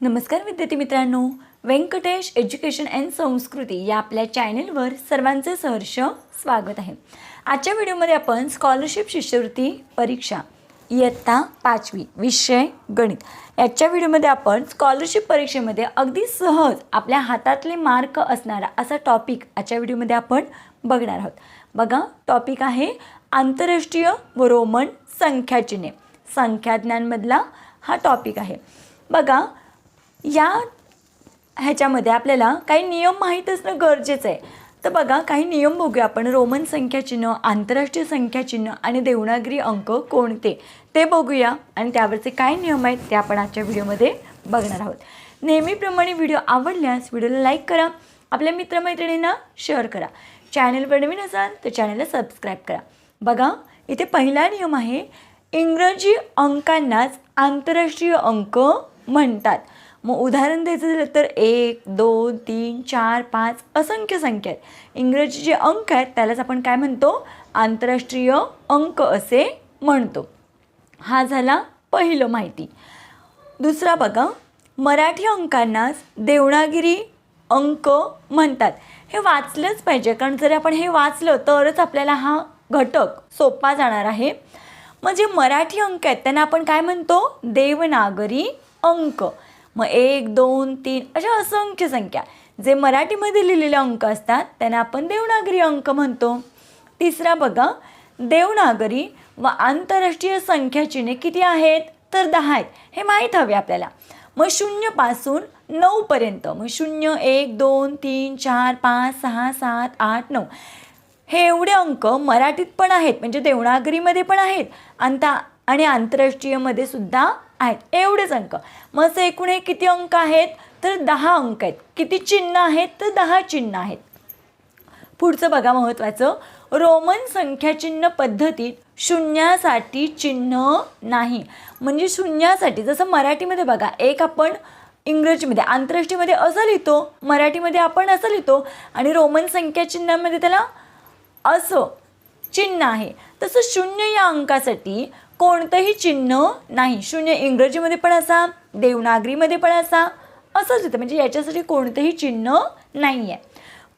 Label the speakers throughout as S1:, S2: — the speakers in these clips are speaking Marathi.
S1: नमस्कार विद्यार्थी मित्रांनो. व्यंकटेश एज्युकेशन अँड संस्कृती या आपल्या चॅनेलवर सर्वांचे सहर्ष स्वागत आहे. आजच्या व्हिडिओमध्ये आपण स्कॉलरशिप शिष्यवृत्ती परीक्षा इयत्ता पाचवी विषय गणित याच्या व्हिडिओमध्ये आपण स्कॉलरशिप परीक्षेमध्ये अगदी सहज आपल्या हातातले मार्क असणारा असा टॉपिक आजच्या व्हिडिओमध्ये आपण बघणार आहोत. बघा टॉपिक आहे आंतरराष्ट्रीय व रोमन संख्याचिन्हे. संख्याज्ञांमधला हा टॉपिक आहे. बघा या ह्याच्यामध्ये आपल्याला काही नियम माहीत असणं गरजेचं आहे. तर बघा काही नियम बघूया आपण. रोमन संख्याचिन्ह आंतरराष्ट्रीय संख्याचिन्ह आणि देवनागरी अंक कोणते? ते बघूया. आणि त्यावरचे काय नियम आहेत ते आपण आजच्या व्हिडिओमध्ये बघणार आहोत. नेहमीप्रमाणे व्हिडिओ आवडल्यास व्हिडिओला लाईक करा. आपल्या मित्रमैत्रिणींना शेअर करा. चॅनलवर नवीन असाल तर चॅनलला सबस्क्राईब करा. बघा इथे पहिला नियम आहे इंग्रजी अंकांनाच आंतरराष्ट्रीय अंक म्हणतात. मग उदाहरण द्यायचं झालं तर एक दोन तीन चार पाच असंख्य संख्या आहेत. इंग्रजी जे अंक आहेत त्यालाच आपण काय म्हणतो? आंतरराष्ट्रीय अंक असे म्हणतो. हा झाला पहिलं माहिती. दुसरा बघा मराठी अंकांनाच देवनागिरी अंक म्हणतात. हे वाचलंच पाहिजे कारण जर आपण हे वाचलं तरच आपल्याला हा घटक सोपा जाणार आहे. मग जे मराठी अंक आहेत त्यांना आपण काय म्हणतो? देवनागरी अंक. मग एक दोन तीन अशा असंख्य संख्या. जे मराठीमध्ये लिहिलेले अंक असतात त्यांना आपण देवनागरी अंक म्हणतो. तिसरा बघा देवनागरी व आंतरराष्ट्रीय संख्या चिन्हे किती आहेत? तर दहा आहेत. हे माहीत हवे आपल्याला. मग शून्यपासून नऊपर्यंत मग शून्य एक दोन तीन चार पाच सहा सात आठ नऊ. हे एवढे अंक मराठीत पण आहेत म्हणजे देवनागरीमध्ये पण आहेत. अंता आणि आंतरराष्ट्रीयमध्ये सुद्धा आहेत. एवढेच अंक. मग असं एकूण हे किती अंक आहेत? तर दहा अंक आहेत. किती चिन्ह आहेत? तर दहा चिन्ह आहेत. पुढचं बघा महत्त्वाचं रोमन संख्याचिन्ह पद्धतीत शून्यासाठी चिन्ह नाही. म्हणजे शून्यासाठी जसं मराठीमध्ये बघा एक आपण इंग्रजीमध्ये आंतरराष्ट्रीयमध्ये असं लिहितो मराठीमध्ये आपण असं लिहितो आणि रोमन संख्याचिन्हामध्ये त्याला असं चिन्ह आहे. तसं शून्य या अंकासाठी कोणतंही चिन्ह नाही. शून्य इंग्रजीमध्ये पण असा देवनागरीमध्ये पण असा असंच येतं म्हणजे याच्यासाठी कोणतंही चिन्ह नाही आहे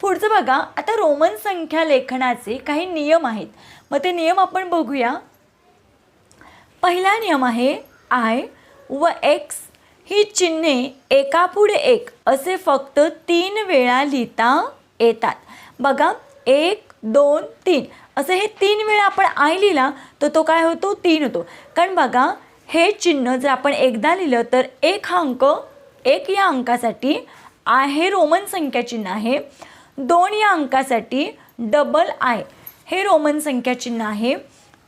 S1: पुढचं बघा आता रोमन संख्या लेखनाचे काही नियम आहेत. मग ते नियम आपण बघूया. पहिला नियम आहे आय व एक्स ही चिन्हे एकापुढे एक असे फक्त तीन वेळा लिहिता येतात. बघा एक दोन तीन. असं हे तीन वेळा आपण आय लिहिला तर तो काय होतो? तीन होतो. कारण बघा हे चिन्ह जर आपण एकदा लिहिलं तर एक हा अंक एक या अंकासाठी आय हे रोमन संख्या चिन्ह आहे. दोन या अंकासाठी डबल आय हे रोमन संख्या चिन्ह आहे.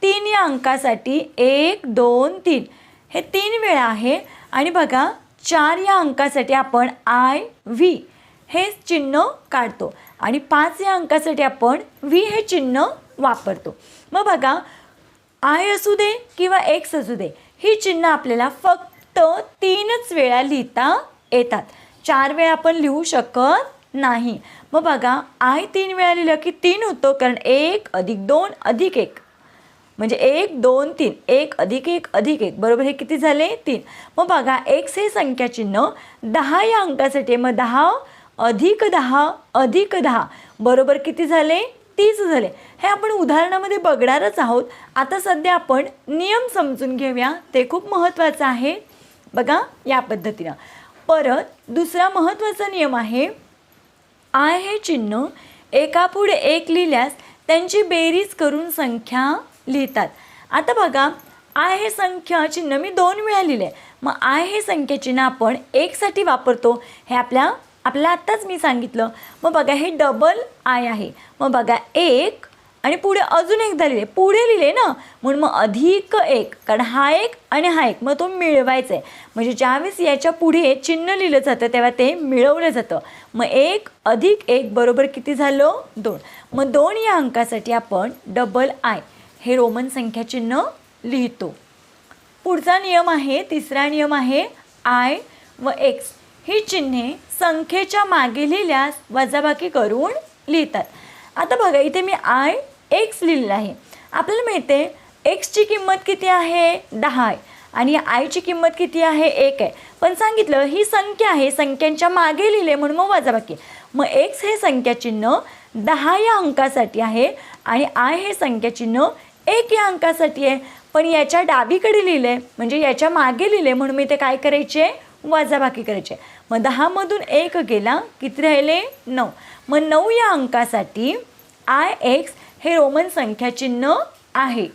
S1: तीन या अंकासाठी एक दोन तीन. हे तीन वेळा आहे. आणि बघा चार या अंकासाठी आपण आय व्ही हे चिन्ह काढतो. आणि पाच या अंकासाठी आपण व्ही हे चिन्ह वापरतो. मग बघा आय असू दे किंवा एक्स असू दे ही चिन्ह आपल्याला फक्त तीनच वेळा लिहिता येतात. चार वेळा आपण लिहू शकत नाही. मग बघा आय तीन वेळा लिहिलं की तीन होतो कारण एक अधिक दोन अधिक एक. म्हणजे एक दोन तीन. एक अधिक एक अधिक एक. बरोबर हे किती झाले? तीन. मग बघा एक्स हे संख्याचिन्ह. दहा या अंकासाठी मग दहा अधिक दहा अधिक दहा. बरोबर किती झाले? तीस झाले. हे आपण उदाहरणामध्ये बघणारच आहोत. आता सध्या आपण नियम समजून घेऊया. ते खूप महत्त्वाचं आहे. बघा या पद्धतीनं. परत दुसरा महत्त्वाचा नियम आहे. आय हे चिन्ह एकापुढे एक लिहिल्यास त्यांची बेरीज करून संख्या लिहितात. आता बघा आय हे संख्या चिन्ह मी दोन वेळा लिहिले. मग आय हे संख्या चिन्ह आपण एकसाठी वापरतो. हे आपल्या आपल्याला आत्ताच मी सांगितलं. मग बघा हे डबल आय आहे. मग बघा एक आणि पुढे अजून एकदा लिहिले. पुढे लिहिले ना? म्हणून मग अधिक एक. कारण हा एक आणि हा एक. मग तो मिळवायचा आहे म्हणजे ज्यावेळेस याच्यापुढे चिन्ह लिहिलं जातं तेव्हा ते मिळवलं जातं. मग एक अधिक एक बरोबर किती झालं? दोन. मग दोन या अंकासाठी आपण डबल आय हे रोमन संख्या चिन्ह लिहितो. पुढचा नियम आहे तिसरा नियम आहे आय व एक्स ही चिन्हे संख्येच्या मागे लिहिल्यास वजाबाकी करून लिहितात. आता बघा इथे मी आय एक्स लिहिलेलं आहे. आपल्याला मिळते एक्सची किंमत किती आहे? दहा आहे. आणि आयची किंमत किती आहे? एक आहे. पण सांगितलं ही संख्या आहे संख्यांच्या मागे लिहिले म्हणून मग वजाबाकी. मग एक्स हे संख्या चिन्ह दहा या अंकासाठी आहे आणि आय हे संख्या चिन्ह एक या अंकासाठी आहे. पण याच्या डावीकडे लिहिले म्हणजे याच्या मागे लिहिले म्हणून मी ते काय करायचे? वजाबाकी करायचे मग दहामधून एक गेला किती राहिले? नऊ. मग नऊ या अंकासाठी आय एक्स हे रोमन संख्या चिन्ह आहे.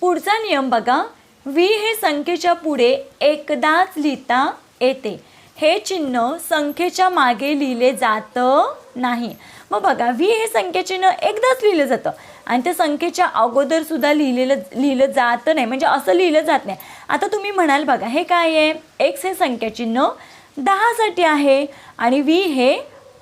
S1: पुढचा नियम बघा. व्ही हे संख्येच्या पुढे एकदाच लिहिता येते. हे चिन्ह संख्येच्या मागे लिहिले जातं नाही. मग बघा व्ही हे संख्येचिन्ह एकदाच लिहिलं जातं. आणि त्या संख्येच्या अगोदर सुद्धा लिहिलेलं लिहिलं जात नाही. म्हणजे असं लिहिलं जात नाही. आता तुम्ही म्हणाल बघा हे काय आहे? एक्स हे संख्याचिन्ह दहासाठी आहे आणि व्ही हे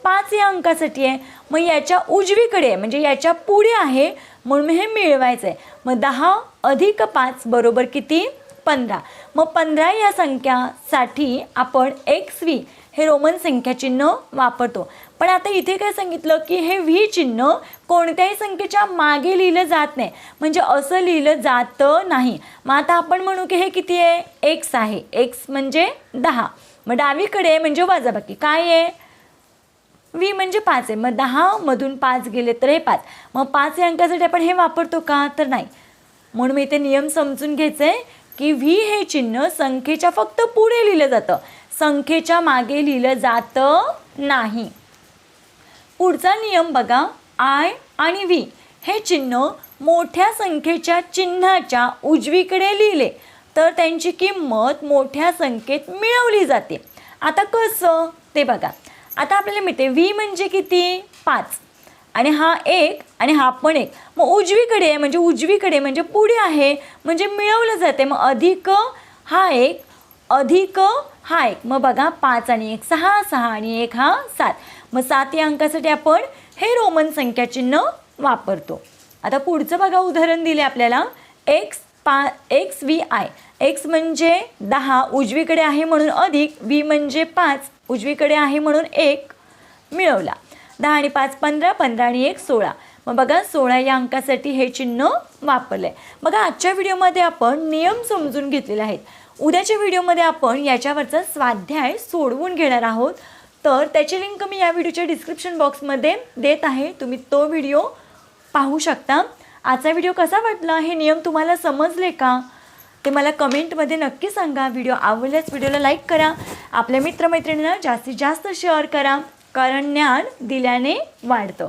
S1: पाच या अंकासाठी आहे. मग याच्या उजवीकडे आहे म्हणजे याच्यापुढे आहे म्हणून हे मिळवायचं आहे. मग दहा अधिक पाच बरोबर किती? पंधरा. मग पंधरा या संख्यासाठी आपण एक्स व्ही हे रोमन संख्या चिन्ह वापरतो. पण आता इथे काय सांगितलं की हे व्ही चिन्ह कोणत्याही संख्येच्या मागे लिहिलं जात नाही. म्हणजे असं लिहिलं जातं नाही. मग आता आपण म्हणू की हे किती आहे? एक्स आहे. एक्स म्हणजे दहा. मग डावीकडे म्हणजे वाजाबाकी. काय आहे? व्ही म्हणजे पाच आहे. मग दहामधून पाच गेले तर हे पाच. मग पाच या अंकासाठी आपण हे वापरतो का? तर नाही. म्हणून मी इथे नियम समजून घ्यायचं आहे की व्ही हे चिन्ह संख्येच्या फक्त पुढे लिहिलं जातं. संख्येच्या मागे लिहिलं जातं नाही. पुढचा नियम बघा. आय आणि व्ही हे चिन्ह मोठ्या संख्येच्या चिन्हाच्या उजवीकडे लिहिले. तर त्यांची किंमत मोठ्या संख्येत मिळवली जाते. आता कसं? ते बघा. आता आपल्याला मिळते. व्ही म्हणजे किती? पाच. आणि हा एक आणि हा पण एक. मग उजवीकडे आहे म्हणजे उजवीकडे म्हणजे पुढे आहे म्हणजे मिळवलं जाते. मग अधिक हा एक अधिक हा एक मग बघा पाच आणि एक सहा सहा आणि एक हा सात. मग सात या अंकासाठी आपण हे रोमन संख्या चिन्ह वापरतो. आता पुढचं बघा उदाहरण दिले आपल्याला. एक्स पा एक्स व्ही आय एक्स म्हणजे दहा उजवीकडे आहे म्हणून अधिक. व्ही म्हणजे पाच उजवीकडे आहे म्हणून एक मिळवला. दहा आणि पाच पंधरा पंधरा आणि एक सोळा. मग बघा सोळा या अंकासाठी हे चिन्ह वापरलं आहे बघा आजच्या व्हिडिओमध्ये आपण नियम समजून घेतलेले आहेत. उद्याच्या व्हिडिओमध्ये आपण याच्यावरचा स्वाध्याय सोडवून घेणार आहोत. तर त्याची लिंक मी या व्हिडिओच्या डिस्क्रिप्शन बॉक्समध्ये देत आहे. तुम्ही तो व्हिडिओ पाहू शकता. आजचा व्हिडिओ कसा वाटला हे नियम तुम्हाला समजले का? ते मला कमेंटमध्ये नक्की सांगा. व्हिडिओ आवडल्यास व्हिडिओला लाईक करा. आपल्या मित्रमैत्रिणींना जास्तीत जास्त शेअर करा. कारण ज्ञान दिल्याने वाढतं.